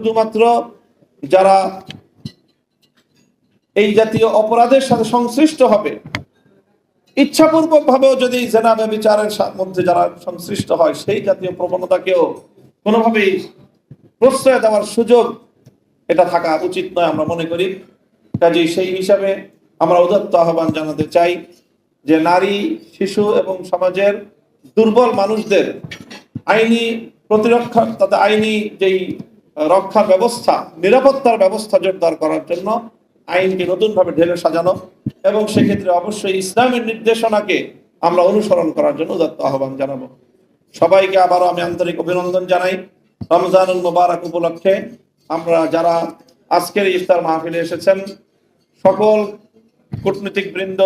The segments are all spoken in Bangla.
শুধুমাত্র যারা এই জাতীয় অপরাধের সাথে সংশ্লিষ্ট হবে ইচ্ছাপূর্বক ভাবেও যদি জেনা বিচারের মধ্যে যারা সংশ্লিষ্ট হয়, সেই জাতীয় প্রবণতাকেও কোনোভাবেই প্রশ্রয় দেওয়ার সুযোগ এটা থাকা উচিত নয় আমরা মনে করি। কাজেই সেই হিসাবে আমরা উদত্ত আহ্বান জানাতে চাই যে নারী, শিশু এবং সমাজের দুর্বল মানুষদের আইনি প্রতিরক্ষা তাদের আইনি যেই আহ, রক্ষার ব্যবস্থা নিরাপত্তার ব্যবস্থা জোরদার করার জন্য আইনকে নতুনভাবে ঢেলে সাজানো এবং সেক্ষেত্রে অবশ্যই ইসলামের নির্দেশনাকে আমরা অনুসরণ করার জন্য উদাত্ত আহ্বান জানাব। সবাইকে আবারও আমি আন্তরিক অভিনন্দন জানাই। রমজানুল মোবারক উপলক্ষে আমরা যারা আজকের ইফতার মাহফিলে এসেছেন সকল কূটনৈতিক বৃন্দ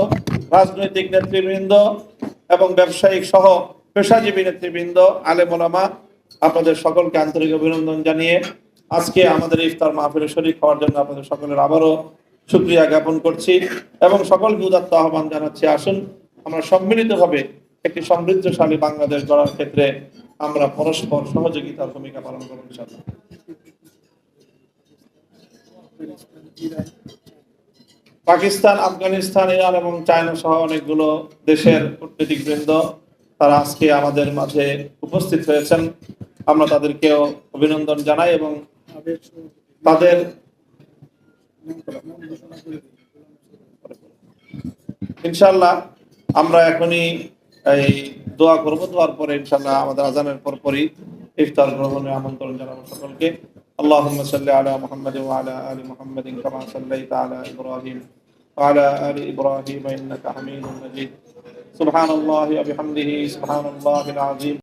রাজনৈতিক নেতৃবৃন্দ এবং ব্যবসায়িক সহ পেশাজীবী নেতৃবৃন্দ আলেম আপনাদের সকলকে আন্তরিক অভিনন্দন জানিয়ে আজকে আমাদের ইফতার মাহফিলে শরীক হওয়ার জন্য আপনাদের সকলের আবারও শুক্রিয়া জ্ঞাপন করছি এবং সকলকে উদাত্ত আহ্বান জানাচ্ছি, আসুন আমরা সম্মিলিতভাবে একটি সমৃদ্ধশালী বাংলাদেশ গড়ার ক্ষেত্রে আমরা পরস্পর সহযোগিতার ভূমিকা পালন করব ইনশাআল্লাহ। পাকিস্তান, আফগানিস্তান, ইরান এবং চায়না সহ অনেকগুলো দেশের কূটনীতিক বৃন্দ তারা আজকে আমাদের মাঝে উপস্থিত হয়েছেন। আমরা তাদেরকেও অভিনন্দন জানাই এবং তাদের ইনশাল্লাহ আমরা এখনই এই দোয়া করব দোয়ার পরে ইনশাল্লাহ আমাদের আজানের পর পরই ইফতার গ্রহণে আমন্ত্রণ জানাবো সকলকে اللهم صل على محمد وعلى ال محمد كما صليت على ابراهيم وعلى ال ابراهيم انك حميد مجيد سبحان الله وبحمده سبحان الله العظيم